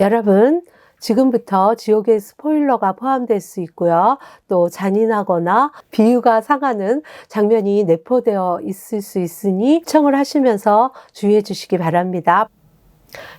여러분, 지금부터 지옥의 스포일러가 포함될 수 있고요. 또 잔인하거나 비유가 상하는 장면이 내포되어 있을 수 있으니 시청을 하시면서 주의해 주시기 바랍니다.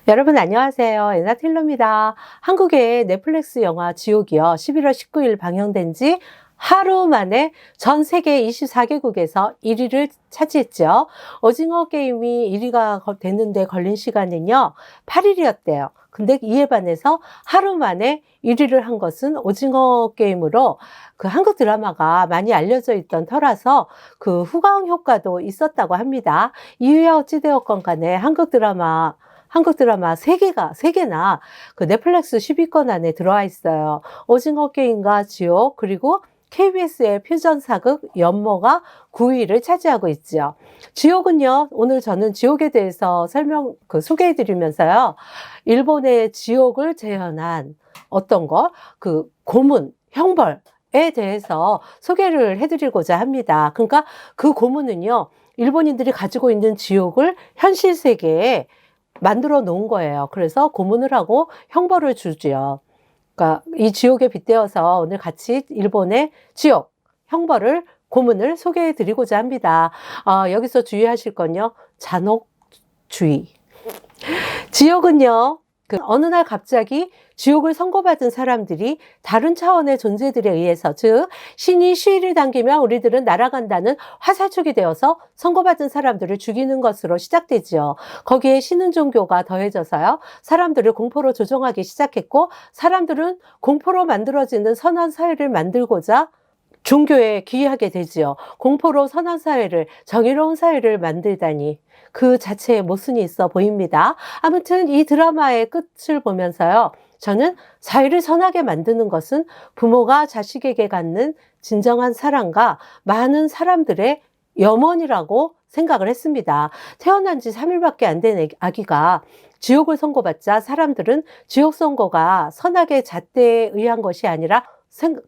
여러분 안녕하세요. 에나 틸러입니다. 한국의 넷플릭스 영화 지옥이요. 11월 19일 방영된 지 하루 만에 전 세계 24개국에서 1위를 차지했죠. 오징어 게임이 1위가 됐는데 걸린 시간은요, 8일이었대요. 근데 이에 반해서 하루 만에 1위를 한 것은 오징어 게임으로 그 한국 드라마가 많이 알려져 있던 터라서 그 후광 효과도 있었다고 합니다. 이유야 어찌되었건 간에 한국 드라마 한국 드라마 세개가세개나그 넷플릭스 10위권 안에 들어와 있어요. 오징어 게임과 지옥, 그리고 KBS의 퓨전 사극 연모가 9위를 차지하고 있죠. 지옥은요, 오늘 저는 지옥에 대해서 설명, 그 소개해 드리면서요, 일본의 지옥을 재현한 어떤 거, 그 고문, 형벌, 에 대해서 소개를 해드리고자 합니다. 그러니까 그 고문은요, 일본인들이 가지고 있는 지옥을 현실 세계에 만들어 놓은 거예요. 그래서 고문을 하고 형벌을 주지요. 그러니까 이 지옥에 빗대어서 오늘 같이 일본의 지옥, 형벌을, 고문을 소개해 드리고자 합니다. 어, 여기서 주의하실 건요, 잔혹 주의. 지옥은요, 그 어느 날 갑자기 지옥을 선고받은 사람들이 다른 차원의 존재들에 의해서 즉 신이 시위를 당기면 우리들은 날아간다는 화살촉이 되어서 선고받은 사람들을 죽이는 것으로 시작되지요. 거기에 신은 종교가 더해져서요. 사람들을 공포로 조종하기 시작했고 사람들은 공포로 만들어지는 선한 사회를 만들고자 종교에 귀하게 되지요. 공포로 선한 사회를, 정의로운 사회를 만들다니. 그 자체에 모순이 있어 보입니다. 아무튼 이 드라마의 끝을 보면서요. 저는 사회를 선하게 만드는 것은 부모가 자식에게 갖는 진정한 사랑과 많은 사람들의 염원이라고 생각을 했습니다. 태어난 지 3일밖에 안 된 아기가 지옥을 선고받자 사람들은 지옥 선고가 선하게 잣대에 의한 것이 아니라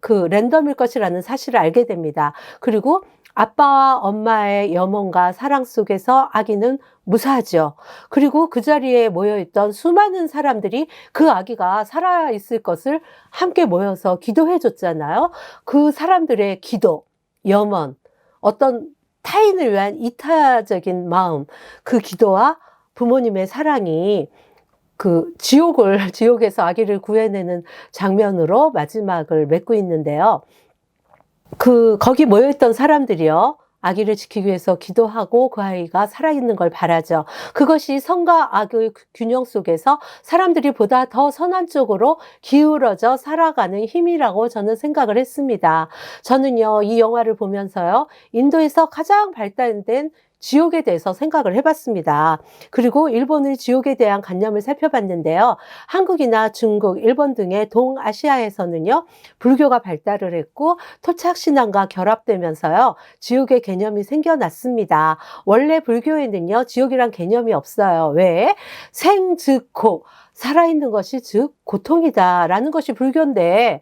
그 랜덤일 것이라는 사실을 알게 됩니다. 그리고 아빠와 엄마의 염원과 사랑 속에서 아기는 무사하죠. 그리고 그 자리에 모여있던 수많은 사람들이 그 아기가 살아있을 것을 함께 모여서 기도해 줬잖아요. 그 사람들의 기도, 염원, 어떤 타인을 위한 이타적인 마음, 그 기도와 부모님의 사랑이 그 지옥을 지옥에서 아기를 구해내는 장면으로 마지막을 맺고 있는데요. 그 거기 모여있던 사람들이요. 아기를 지키기 위해서 기도하고 그 아이가 살아있는 걸 바라죠. 그것이 성과 악의 균형 속에서 사람들이 보다 더 선한 쪽으로 기울어져 살아가는 힘이라고 저는 생각을 했습니다. 저는요, 이 영화를 보면서요, 인도에서 가장 발달된 지옥에 대해서 생각을 해봤습니다. 그리고 일본의 지옥에 대한 관념을 살펴봤는데요. 한국이나 중국, 일본 등의 동아시아에서는요, 불교가 발달을 했고 토착신앙과 결합되면서요, 지옥의 개념이 생겨났습니다. 원래 불교에는요, 지옥이란 개념이 없어요. 왜? 생, 즉, 고. 살아있는 것이 즉 고통이다라는 것이 불교인데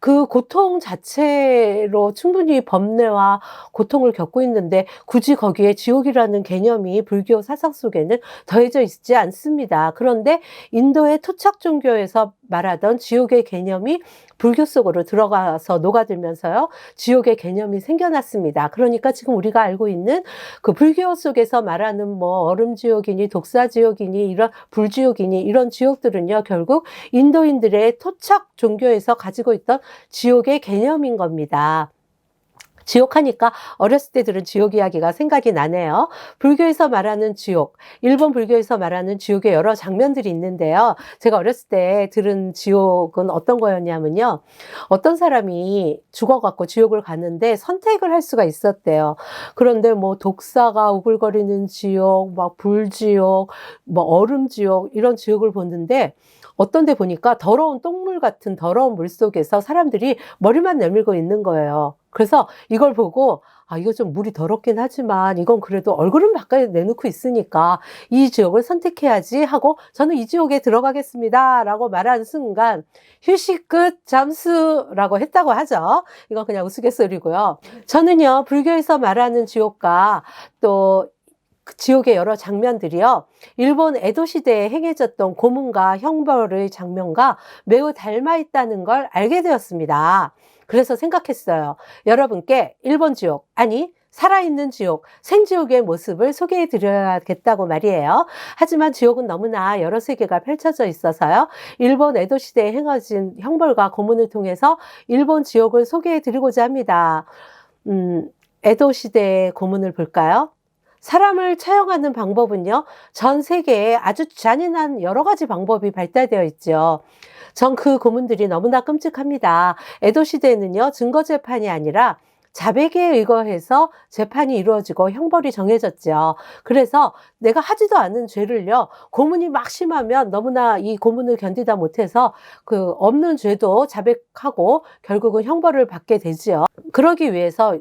그 고통 자체로 충분히 범례와 고통을 겪고 있는데 굳이 거기에 지옥이라는 개념이 불교 사상 속에는 더해져 있지 않습니다. 그런데 인도의 토착 종교에서 말하던 지옥의 개념이 불교 속으로 들어가서 녹아들면서요, 지옥의 개념이 생겨났습니다. 그러니까 지금 우리가 알고 있는 그 불교 속에서 말하는 뭐 얼음 지옥이니 독사 지옥이니 이런 불지옥이니 이런 지옥들은요, 결국 인도인들의 토착 종교에서 가지고 있던 지옥의 개념인 겁니다. 지옥 하니까 어렸을 때 들은 지옥 이야기가 생각이 나네요. 불교에서 말하는 지옥, 일본 불교에서 말하는 지옥의 여러 장면들이 있는데요. 제가 어렸을 때 들은 지옥은 어떤 거였냐면요. 어떤 사람이 죽어갖고 지옥을 갔는데 선택을 할 수가 있었대요. 그런데 뭐 독사가 우글거리는 지옥, 막 불지옥, 뭐 얼음지옥, 이런 지옥을 보는데 어떤 데 보니까 더러운 똥물 같은 더러운 물 속에서 사람들이 머리만 내밀고 있는 거예요. 그래서 이걸 보고 아 이거 좀 물이 더럽긴 하지만 이건 그래도 얼굴은 바깥에 내놓고 있으니까 이 지옥을 선택해야지 하고 저는 이 지옥에 들어가겠습니다 라고 말한 순간 휴식 끝 잠수라고 했다고 하죠 이건 그냥 우스갯소리고요 저는요 불교에서 말하는 지옥과 또 그 지옥의 여러 장면들이요. 일본 에도 시대에 행해졌던 고문과 형벌의 장면과 매우 닮아 있다는 걸 알게 되었습니다. 그래서 생각했어요. 여러분께 일본 지옥, 아니, 살아있는 지옥, 생지옥의 모습을 소개해 드려야겠다고 말이에요. 하지만 지옥은 너무나 여러 세계가 펼쳐져 있어서요. 일본 에도 시대에 행해진 형벌과 고문을 통해서 일본 지옥을 소개해 드리고자 합니다. 음, 에도 시대의 고문을 볼까요? 사람을 처형하는 방법은요, 전 세계에 아주 잔인한 여러 가지 방법이 발달되어 있죠. 전 그 고문들이 너무나 끔찍합니다. 에도 시대에는요, 증거재판이 아니라 자백에 의거해서 재판이 이루어지고 형벌이 정해졌죠. 그래서 내가 하지도 않은 죄를요, 고문이 막 심하면 너무나 이 고문을 견디다 못해서 그 없는 죄도 자백하고 결국은 형벌을 받게 되지요. 그러기 위해서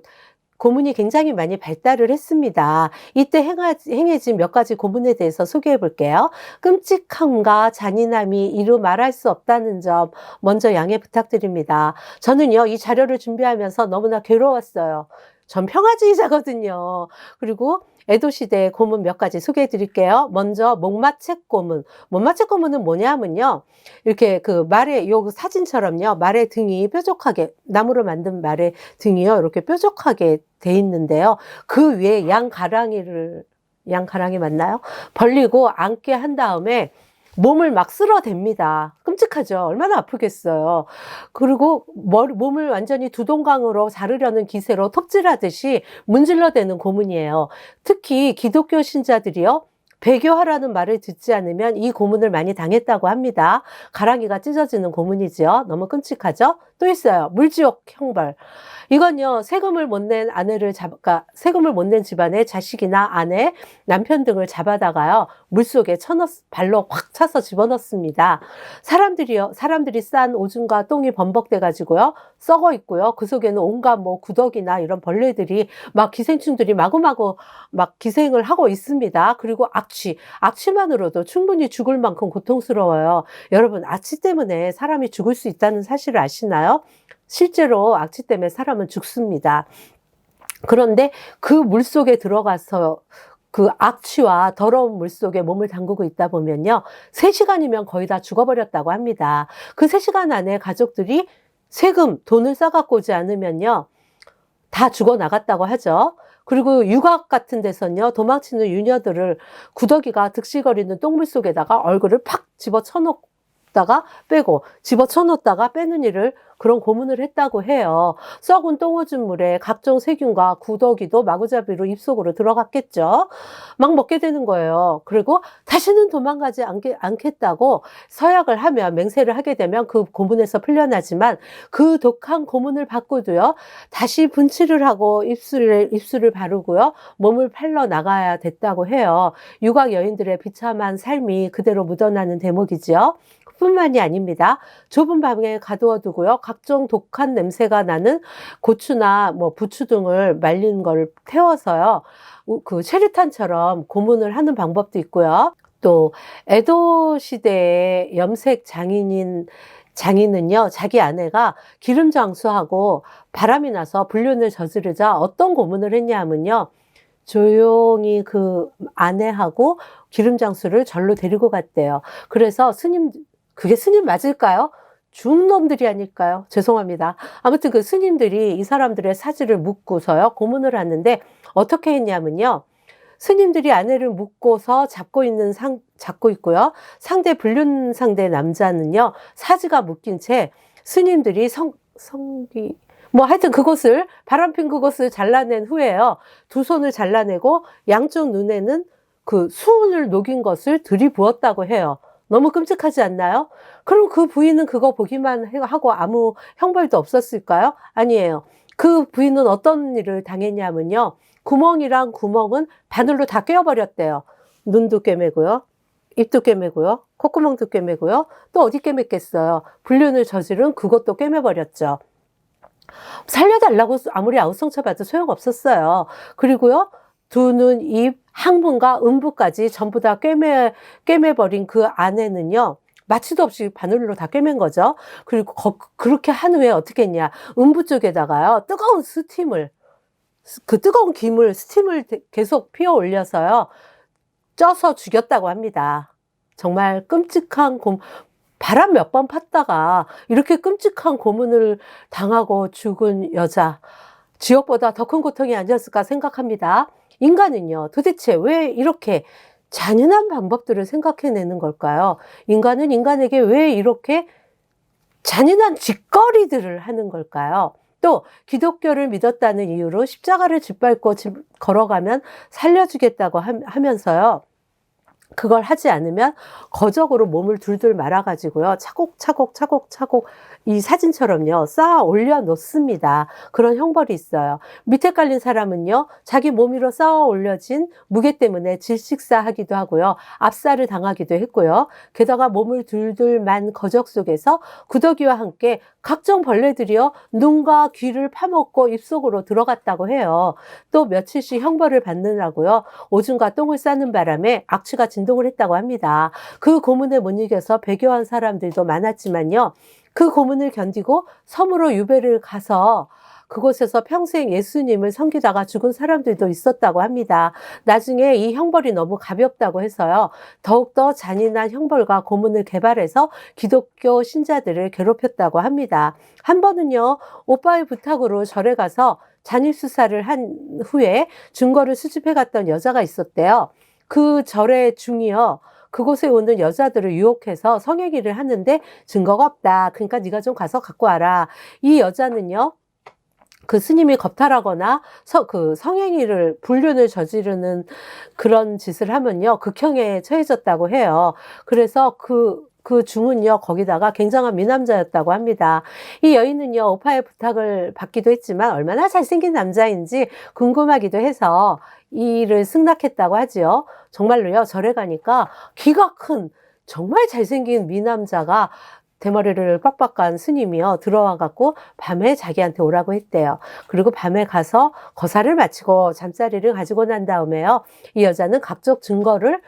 고문이 굉장히 많이 발달을 했습니다. 이때 행해진 몇 가지 고문에 대해서 소개해 볼게요. 끔찍함과 잔인함이 이루 말할 수 없다는 점 먼저 양해 부탁드립니다. 저는요, 이 자료를 준비하면서 너무나 괴로웠어요. 전 평화주의자거든요. 그리고 에도 시대 고문 몇 가지 소개해 드릴게요. 먼저 목마책 고문. 목마책 고문은 뭐냐면요. 이렇게 그 말의 요 사진처럼요. 말의 등이 뾰족하게 나무로 만든 말의 등이요. 이렇게 뾰족하게 돼 있는데요. 그 위에 양 가랑이를 양 가랑이 맞나요? 벌리고 앉게 한 다음에 몸을 막 쓸어댑니다. 끔찍하죠. 얼마나 아프겠어요. 그리고 머리, 몸을 완전히 두동강으로 자르려는 기세로 톱질하듯이 문질러대는 고문이에요. 특히 기독교 신자들이요. 배교하라는 말을 듣지 않으면 이 고문을 많이 당했다고 합니다. 가랑이가 찢어지는 고문이지요. 너무 끔찍하죠? 또 있어요. 물지옥 형벌. 이건요, 세금을 못 낸 아내를 잡, 그러니까 세금을 못 낸 집안의 자식이나 아내, 남편 등을 잡아다가요, 물속에 쳐넣, 발로 확 차서 집어넣습니다. 사람들이요, 사람들이 싼 오줌과 똥이 범벅돼가지고요, 썩어 있고요, 그 속에는 온갖 뭐 구더기나 이런 벌레들이 막 기생충들이 마구마구 막 기생을 하고 있습니다. 그리고 악 취, 악취만으로도 충분히 죽을 만큼 고통스러워요. 여러분, 악취 때문에 사람이 죽을 수 있다는 사실을 아시나요? 실제로 악취 때문에 사람은 죽습니다. 그런데 그 물 속에 들어가서 그 악취와 더러운 물 속에 몸을 담그고 있다 보면요. 3시간이면 거의 다 죽어버렸다고 합니다. 그 3시간 안에 가족들이 세금, 돈을 써갖고 오지 않으면요. 다 죽어 나갔다고 하죠. 그리고 육악 같은 데서는요, 도망치는 유녀들을 구더기가 득실거리는 똥물 속에다가 얼굴을 팍 집어 쳐놓 다가 빼고, 집어 쳐놓다가 빼는 일을 그런 고문을 했다고 해요. 썩은 똥오줌 물에 각종 세균과 구더기도 마구잡이로 입속으로 들어갔겠죠. 막 먹게 되는 거예요. 그리고 다시는 도망가지 않게, 않겠다고 서약을 하면, 맹세를 하게 되면 그 고문에서 풀려나지만 그 독한 고문을 받고도요, 다시 분칠을 하고 입술을, 입술을 바르고요, 몸을 팔러 나가야 됐다고 해요. 유각 여인들의 비참한 삶이 그대로 묻어나는 대목이지요. 뿐만이 아닙니다. 좁은 방에 가두어 두고요. 각종 독한 냄새가 나는 고추나 뭐 부추 등을 말린 걸 태워서요. 그 체류탄처럼 고문을 하는 방법도 있고요. 또 에도 시대의 염색 장인인 장인은요, 자기 아내가 기름 장수하고 바람이 나서 불륜을 저지르자 어떤 고문을 했냐 하면요, 조용히 그 아내하고 기름 장수를 절로 데리고 갔대요. 그래서 스님, 그게 스님 맞을까요? 중놈들이 아닐까요? 죄송합니다. 아무튼 그 스님들이 이 사람들의 사지를 묻고서요, 고문을 하는데 어떻게 했냐면요. 스님들이 아내를 묶고서 잡고 있는 상, 잡고 있고요. 상대 불륜 상대 남자는요, 사지가 묶인 채 스님들이 성, 성기, 뭐 하여튼 그것을, 바람핀 그것을 잘라낸 후에요. 두 손을 잘라내고 양쪽 눈에는 그 수은을 녹인 것을 들이부었다고 해요. 너무 끔찍하지 않나요? 그럼 그 부인은 그거 보기만 하고 아무 형벌도 없었을까요? 아니에요. 그 부인은 어떤 일을 당했냐면요. 구멍이랑 구멍은 바늘로 다 꿰어버렸대요. 눈도 꿰매고요. 입도 꿰매고요. 콧구멍도 꿰매고요. 또 어디 꿰맸겠어요. 불륜을 저지른 그것도 꿰매버렸죠. 살려달라고 아무리 아우성쳐봐도 소용없었어요. 그리고요. 두 눈, 입, 항문과 음부까지 전부 다 꿰매, 꿰매버린 그 안에는요, 마취도 없이 바늘로 다 꿰맨 거죠. 그리고 거, 그렇게 한 후에 어떻게 했냐. 음부 쪽에다가요, 뜨거운 스팀을 그 뜨거운 김을 스팀을 계속 피워 올려서요. 쪄서 죽였다고 합니다. 정말 끔찍한 고 바람 몇 번 팠다가 이렇게 끔찍한 고문을 당하고 죽은 여자 지옥보다 더 큰 고통이 아니었을까 생각합니다. 인간은요, 도대체 왜 이렇게 잔인한 방법들을 생각해내는 걸까요? 인간은 인간에게 왜 이렇게 잔인한 짓거리들을 하는 걸까요? 또 기독교를 믿었다는 이유로 십자가를 짓밟고 걸어가면 살려주겠다고 하면서요. 그걸 하지 않으면 거적으로 몸을 둘둘 말아가지고요. 차곡차곡 차곡차곡 이 사진처럼요. 쌓아 올려 놓습니다. 그런 형벌이 있어요. 밑에 깔린 사람은요. 자기 몸 위로 쌓아 올려진 무게 때문에 질식사하기도 하고요. 압사를 당하기도 했고요. 게다가 몸을 둘둘 만 거적 속에서 구더기와 함께 각종 벌레들이요. 눈과 귀를 파먹고 입속으로 들어갔다고 해요. 또 며칠씩 형벌을 받느라고요. 오줌과 똥을 싸는 바람에 악취가 진동을 했다고 합니다. 그 고문에 못 이겨서 배교한 사람들도 많았지만요. 그 고문을 견디고 섬으로 유배를 가서 그곳에서 평생 예수님을 섬기다가 죽은 사람들도 있었다고 합니다. 나중에 이 형벌이 너무 가볍다고 해서요. 더욱더 잔인한 형벌과 고문을 개발해서 기독교 신자들을 괴롭혔다고 합니다. 한 번은요, 오빠의 부탁으로 절에 가서 잔입수사를 한 후에 증거를 수집해 갔던 여자가 있었대요. 그 절의 중이요. 그곳에 오는 여자들을 유혹해서 성행위를 하는데 증거가 없다. 그러니까 네가 좀 가서 갖고 와라. 이 여자는요. 그 스님이 겁탈하거나 서, 그 성행위를 불륜을 저지르는 그런 짓을 하면요 극형에 처해졌다고 해요. 그래서 그, 그 중은요, 거기다가 굉장한 미남자였다고 합니다. 이 여인은요, 오빠의 부탁을 받기도 했지만 얼마나 잘생긴 남자인지 궁금하기도 해서 이를 승낙했다고 하지요. 정말로요, 절에 가니까 기가 큰 정말 잘생긴 미남자가 대머리를 빡빡한 스님이요 들어와 갖고 밤에 자기한테 오라고 했대요. 그리고 밤에 가서 거사를 마치고 잠자리를 가지고 난 다음에요. 이 여자는 각종 증거를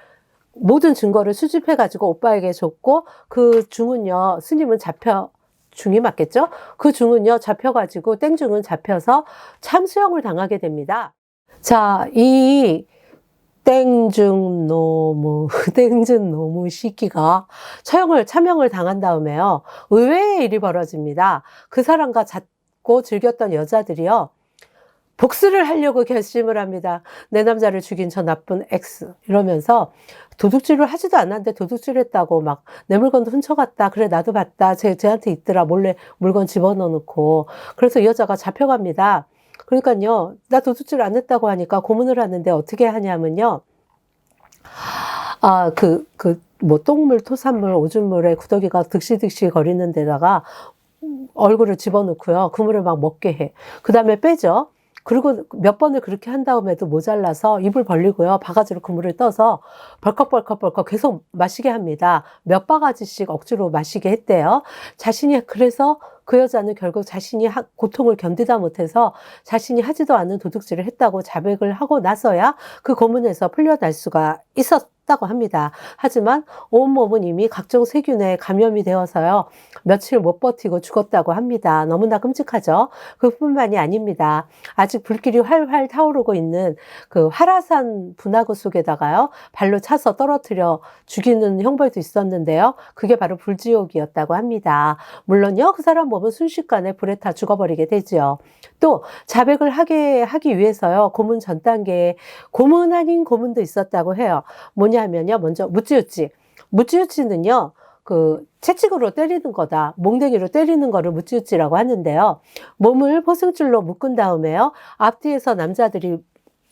모든 증거를 수집해 가지고 오빠에게 줬고 그 중은요 스님은 잡혀 중이 맞겠죠? 그 중은요 잡혀 가지고 땡중은 잡혀서 참수형을 당하게 됩니다. 자, 이 땡중 노무, 땡중 노무 시기가 처형을, 차명을 당한 다음에요. 의외의 일이 벌어집니다. 그 사람과 잤고 즐겼던 여자들이요. 복수를 하려고 결심을 합니다. 내 남자를 죽인 저 나쁜 X. 이러면서 도둑질을 하지도 않았는데 도둑질 했다고 막 내 물건도 훔쳐갔다. 그래, 나도 봤다. 쟤, 쟤한테 있더라. 몰래 물건 집어넣어 놓고. 그래서 이 여자가 잡혀갑니다. 그러니까요, 나 도둑질 안 했다고 하니까 고문을 하는데 어떻게 하냐면요. 아, 그, 그, 뭐, 똥물, 토산물, 오줌물에 구더기가 득실득실 거리는 데다가 얼굴을 집어넣고요. 그물을 막 먹게 해. 그 다음에 빼죠. 그리고 몇 번을 그렇게 한 다음에도 모자라서 입을 벌리고요. 바가지로 그물을 떠서 벌컥벌컥벌컥 계속 마시게 합니다. 몇 바가지씩 억지로 마시게 했대요. 자신이 그래서 그 여자는 결국 자신이 고통을 견디다 못해서 자신이 하지도 않은 도둑질을 했다고 자백을 하고 나서야 그 고문에서 풀려날 수가 있었 다고 합니다. 하지만 온몸은 이미 각종 세균에 감염이 되어서요. 며칠 못 버티고 죽었다고 합니다. 너무나 끔찍하죠. 그뿐만이 아닙니다. 아직 불길이 활활 타오르고 있는 그 화라산 분화구 속에다가요. 발로 차서 떨어뜨려 죽이는 형벌도 있었는데요. 그게 바로 불지옥이었다고 합니다. 물론요. 그 사람 몸은 순식간에 불에 타 죽어버리게 되지요. 또 자백을 하게 하기 위해서요. 고문 전 단계에 고문 아닌 고문도 있었다고 해요. 뭐냐 면요. 먼저 무찌우찌. 무찌우찌는요. 그 채찍으로 때리는 거다. 몽댕이로 때리는 거를 무찌우찌라고 하는데요. 몸을 포승줄로 묶은 다음에요. 앞뒤에서 남자들이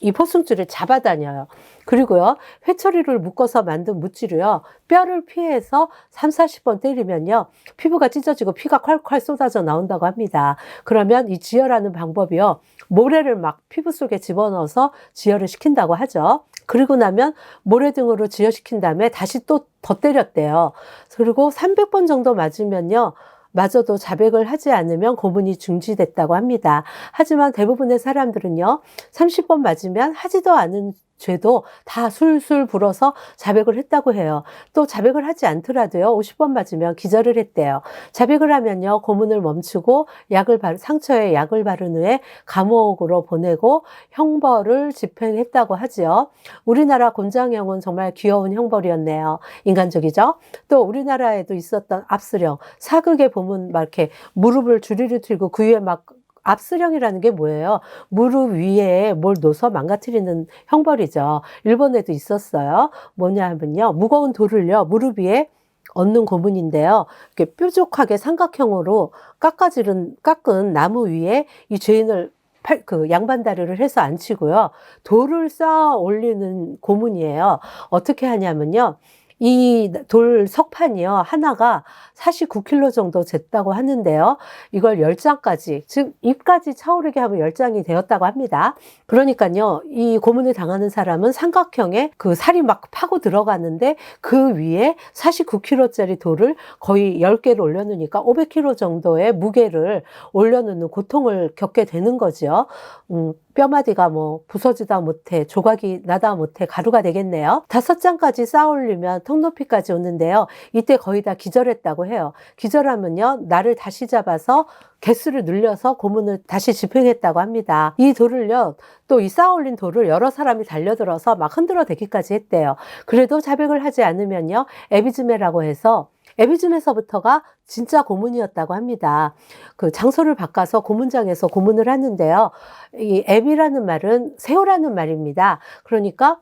이 포승줄을 잡아다녀요. 그리고요, 회초리를 묶어서 만든 무찌로요, 뼈를 피해서 3, 40번 때리면요, 피부가 찢어지고 피가 콸콸 쏟아져 나온다고 합니다. 그러면 이 지혈하는 방법이요, 모래를 막 피부 속에 집어넣어서 지혈을 시킨다고 하죠. 그리고 나면 모래 등으로 지혈시킨 다음에 다시 또더 때렸대요. 그리고 300번 정도 맞으면요, 마저도 자백을 하지 않으면 고문이 중지됐다고 합니다. 하지만 대부분의 사람들은요, 30번 맞으면 하지도 않은 죄도 다 술술 불어서 자백을 했다고 해요. 또 자백을 하지 않더라도요. 50번 맞으면 기절을 했대요. 자백을 하면요. 고문을 멈추고 약을 바, 상처에 약을 바른 후에 감옥으로 보내고 형벌을 집행했다고 하지요. 우리나라 곤장형은 정말 귀여운 형벌이었네요. 인간적이죠? 또 우리나라에도 있었던 압수령, 사극에 보면 막 이렇게 무릎을 주리를 틀고 그 위에 막 압수령이라는 게 뭐예요? 무릎 위에 뭘 놓서 망가뜨리는 형벌이죠. 일본에도 있었어요. 뭐냐 하면요. 무거운 돌을요. 무릎 위에 얹는 고문인데요. 이렇게 뾰족하게 삼각형으로 깎아지른, 깎은 나무 위에 이 죄인을 팔, 그 양반다리를 해서 앉히고요. 돌을 쌓아 올리는 고문이에요. 어떻게 하냐면요. 이 돌 석판이요. 하나가 49kg 정도 됐다고 하는데요. 이걸 10장까지, 즉, 입까지 차오르게 하면 10장이 되었다고 합니다. 그러니까요, 이 고문을 당하는 사람은 삼각형에 그 살이 막 파고 들어가는데 그 위에 49kg짜리 돌을 거의 10개를 올려놓으니까 500kg 정도의 무게를 올려놓는 고통을 겪게 되는 거죠. 음, 뼈마디가 뭐 부서지다 못해 조각이 나다 못해 가루가 되겠네요. 다섯 장까지 쌓아 올리면 턱 높이까지 오는데요. 이때 거의 다 기절했다고 해요. 기절하면요. 나를 다시 잡아서 개수를 늘려서 고문을 다시 집행했다고 합니다. 이 돌을요, 또 이 쌓아 올린 돌을 여러 사람이 달려들어서 막 흔들어 대기까지 했대요. 그래도 자백을 하지 않으면요, 에비즈메라고 해서 에비즘에서부터가 진짜 고문이었다고 합니다. 그 장소를 바꿔서 고문장에서 고문을 하는데요. 이 앱이라는 말은 새우라는 말입니다. 그러니까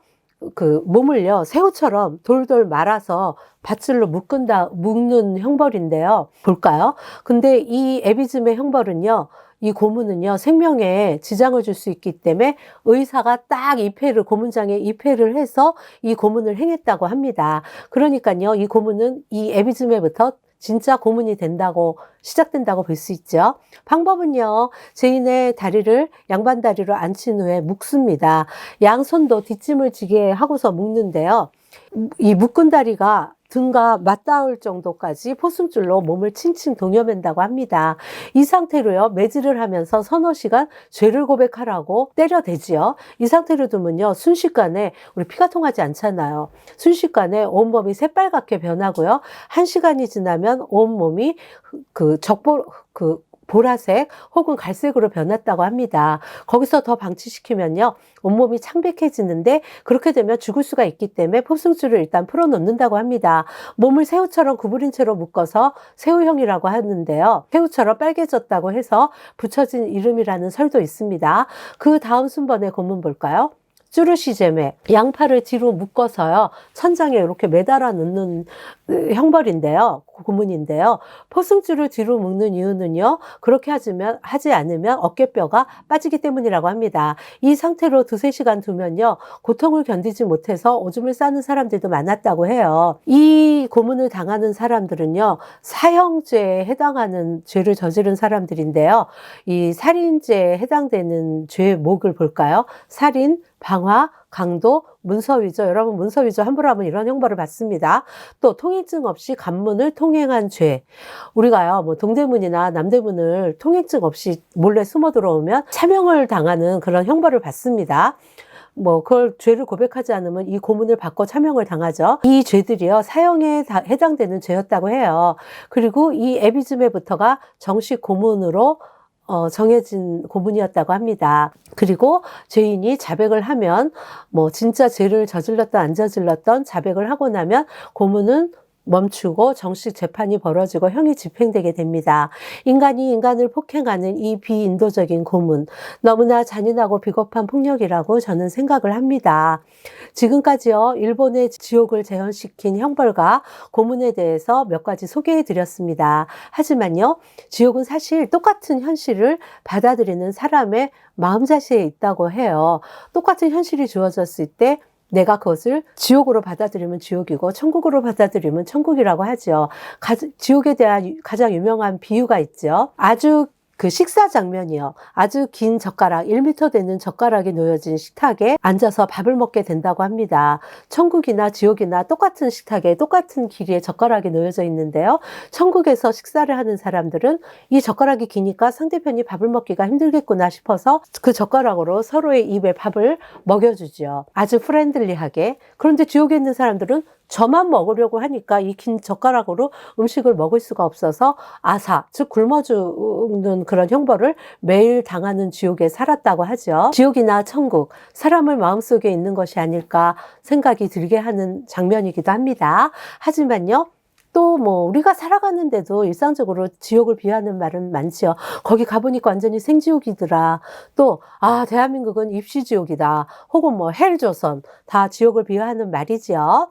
그 몸을요 새우처럼 돌돌 말아서 밧줄로 묶은다 묶는 형벌인데요. 볼까요? 근데 이 에비즘의 형벌은요. 이 고문은요 생명에 지장을 줄 수 있기 때문에 의사가 딱 입회를 고문장에 입회를 해서 이 고문을 행했다고 합니다. 그러니까요 이 고문은 이 에비즘에부터 진짜 고문이 된다고 시작된다고 볼 수 있죠. 방법은요. 죄인의 다리를 양반 다리로 앉힌 후에 묶습니다. 양손도 뒷짐을 지게 하고서 묶는데요. 이 묶은 다리가 등과 맞닿을 정도까지 포승줄로 몸을 칭칭 동여맨다고 합니다. 이 상태로요, 매질을 하면서 서너 시간 죄를 고백하라고 때려대지요. 이 상태로 두면요, 순식간에 우리 피가 통하지 않잖아요. 순식간에 온몸이 새빨갛게 변하고요. 한 시간이 지나면 온몸이 그 적보, 그 보라색 혹은 갈색으로 변했다고 합니다. 거기서 더 방치시키면요. 온몸이 창백해지는데 그렇게 되면 죽을 수가 있기 때문에 포승줄을 일단 풀어놓는다고 합니다. 몸을 새우처럼 구부린 채로 묶어서 새우형이라고 하는데요. 새우처럼 빨개졌다고 해서 붙여진 이름이라는 설도 있습니다. 그 다음 순번에 고문 볼까요? 쭈르시잼에 양팔을 뒤로 묶어서요 천장에 이렇게 매달아 놓는 형벌인데요. 고문인데요. 포승줄을 뒤로 묶는 이유는요. 그렇게 하지면 하지 않으면 어깨뼈가 빠지기 때문이라고 합니다. 이 상태로 두세 시간 두면요. 고통을 견디지 못해서 오줌을 싸는 사람들도 많았다고 해요. 이 고문을 당하는 사람들은요. 사형죄에 해당하는 죄를 저지른 사람들인데요. 이 살인죄에 해당되는 죄목을 볼까요? 살인 방화, 강도, 문서위조, 여러분 문서위조 함부로 하면 이런 형벌을 받습니다. 또 통행증 없이 간문을 통행한 죄. 우리가요, 뭐 동대문이나 남대문을 통행증 없이 몰래 숨어 들어오면 차명을 당하는 그런 형벌을 받습니다. 뭐 그걸 죄를 고백하지 않으면 이 고문을 받고 차명을 당하죠. 이 죄들이요 사형에 해당되는 죄였다고 해요. 그리고 이 에비즘에부터가 정식 고문으로 어, 정해진 고문이었다고 합니다. 그리고 죄인이 자백을 하면 뭐 진짜 죄를 저질렀던 안 저질렀던 자백을 하고 나면 고문은 멈추고 정식 재판이 벌어지고 형이 집행되게 됩니다. 인간이 인간을 폭행하는 이 비인도적인 고문, 너무나 잔인하고 비겁한 폭력이라고 저는 생각을 합니다. 지금까지요, 일본의 지옥을 재현시킨 형벌과 고문에 대해서 몇 가지 소개해 드렸습니다. 하지만요, 지옥은 사실 똑같은 현실을 받아들이는 사람의 마음 자세에 있다고 해요. 똑같은 현실이 주어졌을 때 내가 그것을 지옥으로 받아들이면 지옥이고 천국으로 받아들이면 천국이라고 하죠. 지옥에 대한 가장 유명한 비유가 있죠. 아주 그 식사 장면이요. 아주 긴 젓가락, 1m 되는 젓가락이 놓여진 식탁에 앉아서 밥을 먹게 된다고 합니다. 천국이나 지옥이나 똑같은 식탁에 똑같은 길이의 젓가락이 놓여져 있는데요. 천국에서 식사를 하는 사람들은 이 젓가락이 기니까 상대편이 밥을 먹기가 힘들겠구나 싶어서 그 젓가락으로 서로의 입에 밥을 먹여주죠. 아주 프렌들리하게. 그런데 지옥에 있는 사람들은 저만 먹으려고 하니까 이 긴 젓가락으로 음식을 먹을 수가 없어서 아사, 즉 굶어 죽는 그런 형벌을 매일 당하는 지옥에 살았다고 하죠. 지옥이나 천국, 사람을 마음속에 있는 것이 아닐까 생각이 들게 하는 장면이기도 합니다. 하지만요, 또뭐 우리가 살아가는데도 일상적으로 지옥을 비하하는 말은 많지요. 거기 가보니까 완전히 생지옥이더라. 또 아 대한민국은 입시지옥이다. 혹은 뭐 헬조선 다 지옥을 비하하는 말이지요.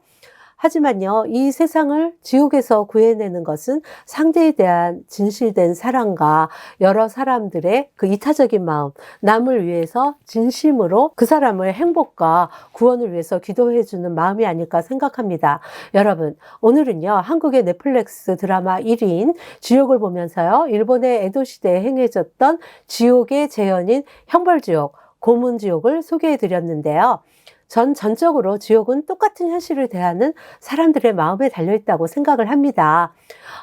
하지만요, 이 세상을 지옥에서 구해내는 것은 상대에 대한 진실된 사랑과 여러 사람들의 그 이타적인 마음, 남을 위해서 진심으로 그 사람의 행복과 구원을 위해서 기도해주는 마음이 아닐까 생각합니다. 여러분, 오늘은요, 한국의 넷플릭스 드라마 1인 지옥을 보면서요, 일본의 에도 시대에 행해졌던 지옥의 재현인 형벌지옥, 고문지옥을 소개해 드렸는데요. 전 전적으로 지옥은 똑같은 현실을 대하는 사람들의 마음에 달려있다고 생각을 합니다.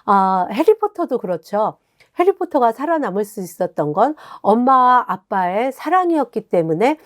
어, 해리포터도 그렇죠. 해리포터가 살아남을 수 있었던 건 엄마와 아빠의 사랑이었기 때문에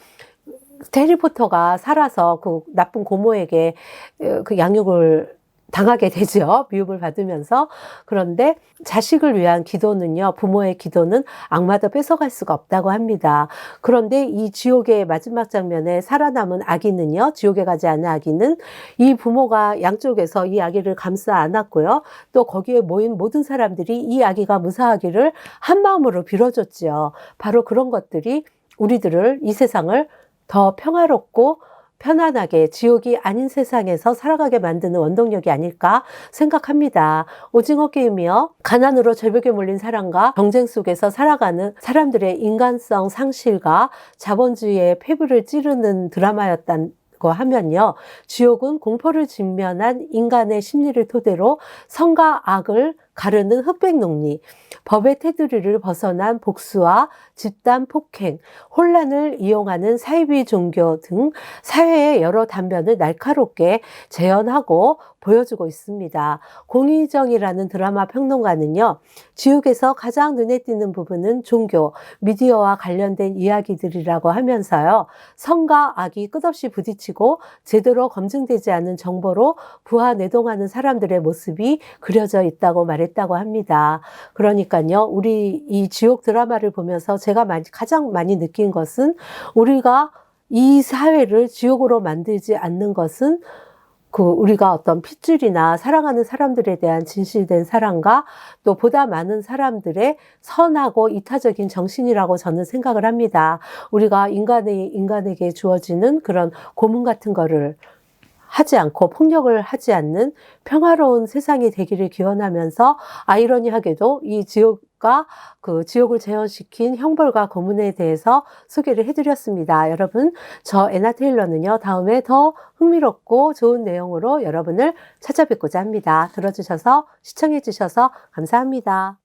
해리포터가 살아서 그 나쁜 고모에게 어, 그 양육을 당하게 되죠. 미움을 받으면서. 그런데 자식을 위한 기도는요, 부모의 기도는 악마도 뺏어갈 수가 없다고 합니다. 그런데 이 지옥의 마지막 장면에 살아남은 아기는요, 지옥에 가지 않은 아기는 이 부모가 양쪽에서 이 아기를 감싸 안았고요. 또 거기에 모인 모든 사람들이 이 아기가 무사하기를 한 마음으로 빌어줬지요. 바로 그런 것들이 우리들을 이 세상을 더 평화롭고 편안하게 지옥이 아닌 세상에서 살아가게 만드는 원동력이 아닐까 생각합니다. 오징어 게임이요. 가난으로 절벽에 몰린 사람과 경쟁 속에서 살아가는 사람들의 인간성 상실과 자본주의의 폐부를 찌르는 드라마였단 고 하면요. 지옥은 공포를 직면한 인간의 심리를 토대로 성과 악을 가르는 흑백 논리, 법의 테두리를 벗어난 복수와 집단 폭행, 혼란을 이용하는 사이비 종교 등 사회의 여러 단면을 날카롭게 재현하고 보여주고 있습니다. 공희정이라는 드라마 평론가는요, 지옥에서 가장 눈에 띄는 부분은 종교, 미디어와 관련된 이야기들이라고 하면서요, 성과 악이 끝없이 부딪히고 제대로 검증되지 않은 정보로 부하 내동하는 사람들의 모습이 그려져 있다고 말했다 고 합니다. 그러니까요, 우리 이 지옥 드라마를 보면서 제가 가장 많이 느낀 것은 우리가 이 사회를 지옥으로 만들지 않는 것은 그 우리가 어떤 핏줄이나 사랑하는 사람들에 대한 진실된 사랑과 또 보다 많은 사람들의 선하고 이타적인 정신이라고 저는 생각을 합니다. 우리가 인간의 인간에게 주어지는 그런 고문 같은 거를 하지 않고 폭력을 하지 않는 평화로운 세상이 되기를 기원하면서 아이러니하게도 이 지옥과 그 지옥을 재현시킨 형벌과 고문에 대해서 소개를 해드렸습니다. 여러분, 저 에나 테일러는요, 다음에 더 흥미롭고 좋은 내용으로 여러분을 찾아뵙고자 합니다. 들어주셔서, 시청해주셔서 감사합니다.